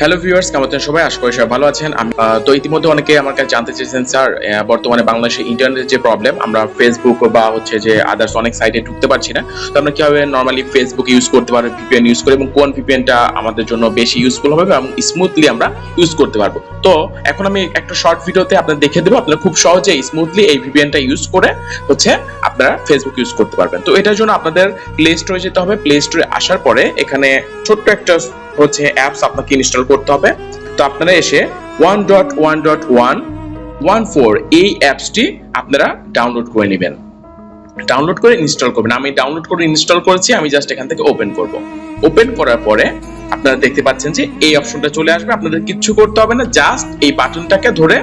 Hello viewers কেমন আছেন সবাই? আশা করি সবাই ভালো আছেন। তো ইতিমধ্যে অনেকে আমার কাছে জানতে চেয়েছেন, স্যার বর্তমানে বাংলাদেশে ইন্টারনেটের যে প্রবলেম আমরা ফেসবুক বা হচ্ছে যে আদার্স অনেক সাইটে ঢুকতে পারছি না। তো আমরা কীভাবে নর্মালি ফেসবুক ইউজ করতে পারব ভিপিএন ইউজ করে এবং কোন ভিপিএনটা আমাদের জন্য বেশি ইউজফুল হবে এবং স্মুথলি আমরা ইউজ করতে পারব। তো এখন আমি একটা শর্ট ভিডিওতে আপনাদের দেখে দেবো। আপনারা খুব সহজে স্মুথলি এই ভিপিএনটা ইউজ করে হচ্ছে আপনারা ফেসবুক ইউজ করতে পারবেন। তো এটার জন্য আপনাদের প্লে স্টোরে যেতে হবে। প্লে স্টোরে আসার পরে এখানে ছোট্ট একটা হচ্ছে অ্যাপস আপনাকে ইনস্টল করতে হবে। তো আপনারা এসে one dot one dot one one four এই অ্যাপসটি আপনারা ডাউনলোড করে নেবেন। ডাউনলোড করে ইনস্টল করবেন। আমি ডাউনলোড করে ইনস্টল করেছি, আমি জাস্ট এখান থেকে ওপেন করব। ওপেন করার পরে আপনারা দেখতে পাচ্ছেন যে এই অপশনটা চলে আসবে। আপনাদের কিচ্ছু করতে হবে না জাস্ট এই বাটনটাকে ধরে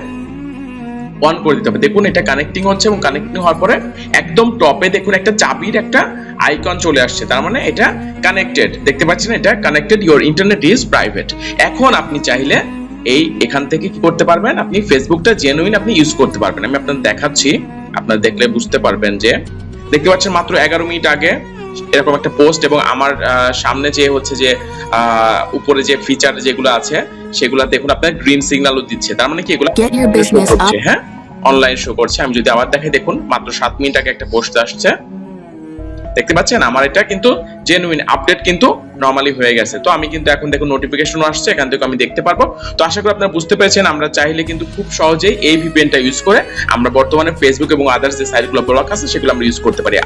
অন করে দিতে হবে। দেখুন, এটা কানেক্টিং হচ্ছে এবং কানেক্টিং হওয়ার পরে একদম টপে দেখুন একটা চাবির একটা আইকন চলে আসছে। তার মানে এটা কানেক্টেড দেখতে পাচ্ছেন, এটা connected your internet is private এখন আপনি চাইলে এই এখান থেকে কি করতে পারবেন? আপনি ফেসবুকটা জেনুইন আপনি ইউজ করতে পারবেন। আমি আপনাদের দেখাচ্ছি। আপনারা দেখলে বুঝতে পারবেন যে, দেখতে পাচ্ছেন মাত্র এগারো মিনিট আগে এরকম একটা পোস্ট এবং আমার সামনে যে হচ্ছে যে উপরে যে ফিচার যেগুলো আছে সেগুলো দেখুন আপনার গ্রিন সিগন্যালও দিচ্ছে। তার মানে কি এগুলো. হ্যাঁ? অনলাইন শো করছে। আমি যদি আবার দেখাই দেখুন মাত্র সাত মিনিট আগে একটা পোস্ট আসছে। দেখতে পাচ্ছেন? আমার এটা কিন্তু জেনুইন আপডেট কিন্তু নর্মালি হয়ে গেছে। তো আমি কিন্তু এখন দেখুন নোটিফিকেশন আসছে এখান থেকে আমি দেখতে পারব। তো আশা করি আপনারা বুঝতে পেরেছেন আমরা চাইলে কিন্তু খুব সহজেই এই ভিপিএনটা ইউজ করে আমরা বর্তমানে ফেসবুক এবং আদার্স যে সাইটগুলো ব্লক আছে সেগুলো আমরা ইউজ করতে পারি।